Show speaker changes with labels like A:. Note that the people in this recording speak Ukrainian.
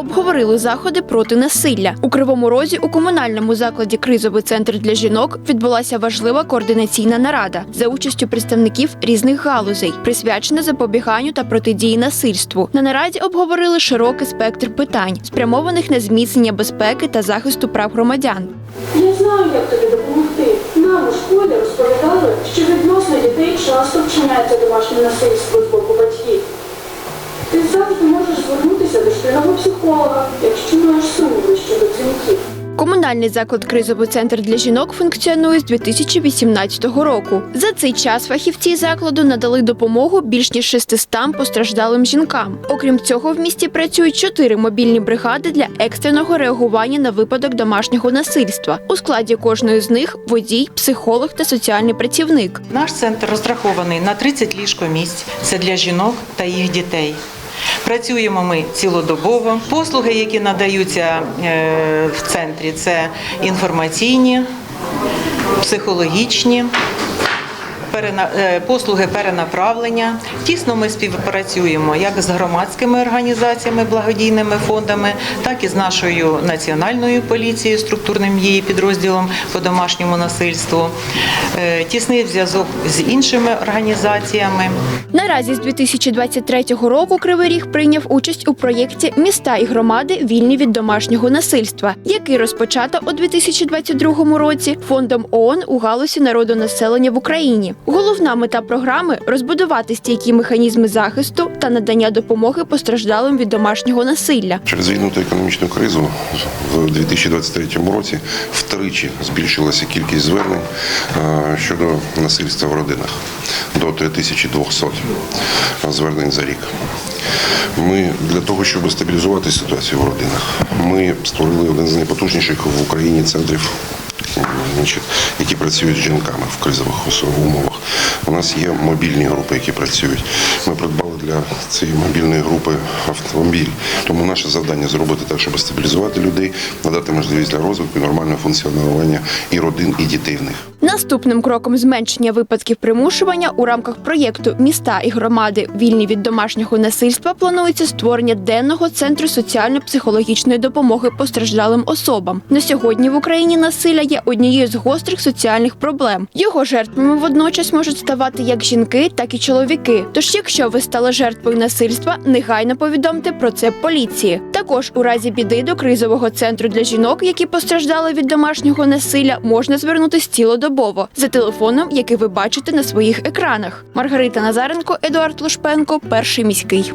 A: обговорили заходи проти насилля. У Кривому Розі у комунальному закладі Кризовий центр для жінок відбулася важлива координаційна нарада за участю представників різних галузей, присвячена запобіганню та протидії насильству. На нараді обговорили широкий спектр питань, спрямованих на зміцнення безпеки та захисту прав громадян.
B: Я знаю, як тобі допомогти. Нам у школі розповідали, що відносно дітей часто вчиняється домашнє насильство звернутися психолога, якщо маєш сумніви щодо дзвінків.
A: Комунальний заклад Кризовий центр для жінок функціонує з 2018 року. За цей час фахівці закладу надали допомогу більш ніж 600 постраждалим жінкам. Окрім цього, в місті працюють чотири мобільні бригади для екстреного реагування на випадок домашнього насильства. У складі кожної з них водій, психолог та соціальний працівник.
C: Наш центр розрахований на 30 ліжкомісць. Це для жінок та їх дітей. Працюємо ми цілодобово. Послуги, які надаються е, в центрі, це інформаційні, психологічні. Е, Послуги перенаправлення. Тісно ми співпрацюємо як з громадськими організаціями, благодійними фондами, так і з нашою національною поліцією, структурним її підрозділом по домашньому насильству. Е, Тісний зв'язок з іншими організаціями.
A: Наразі з 2023 року Кривий Ріг прийняв участь у проєкті Міста і громади вільні від домашнього насильства, який розпочато у 2022 році фондом ООН у галузі народонаселення в Україні. Головна мета програми розбудувати стійкі механізми захисту та надання допомоги постраждалим від домашнього насилля.
D: Через війну та економічну кризу в 2023 році втричі збільшилася кількість звернень е, щодо насильства в родинах до 3200 звернень за рік. Ми для того, щоб стабілізувати ситуацію в родинах, ми створили один з найпотужніших в Україні центрів. Значить, які працюють з жінками в кризових умовах. У нас є мобільні групи, які працюють. Ми придбали для цієї мобільної групи автомобіль. Тому наше завдання зробити так, щоб стабілізувати людей, надати можливість для розвитку і нормального функціонування і родин, і дітей в них.
A: Наступним кроком зменшення випадків примушування у рамках проєкту Міста і громади вільні від домашнього насильства планується створення денного центру соціально-психологічної допомоги постраждалим особам. На сьогодні в Україні насилля є однією з гострих соціальних проблем. Його жертвами водночас можуть ставати як жінки, так і чоловіки. Тож, якщо ви стали жертвою насильства, негайно повідомте про це поліції. Також у разі біди до кризового центру для жінок, які постраждали від домашнього насилля, можна звернутися цілодобово за телефоном, який ви бачите на своїх екранах. Маргарита Назаренко, Едуард Лушпенко, перший міський.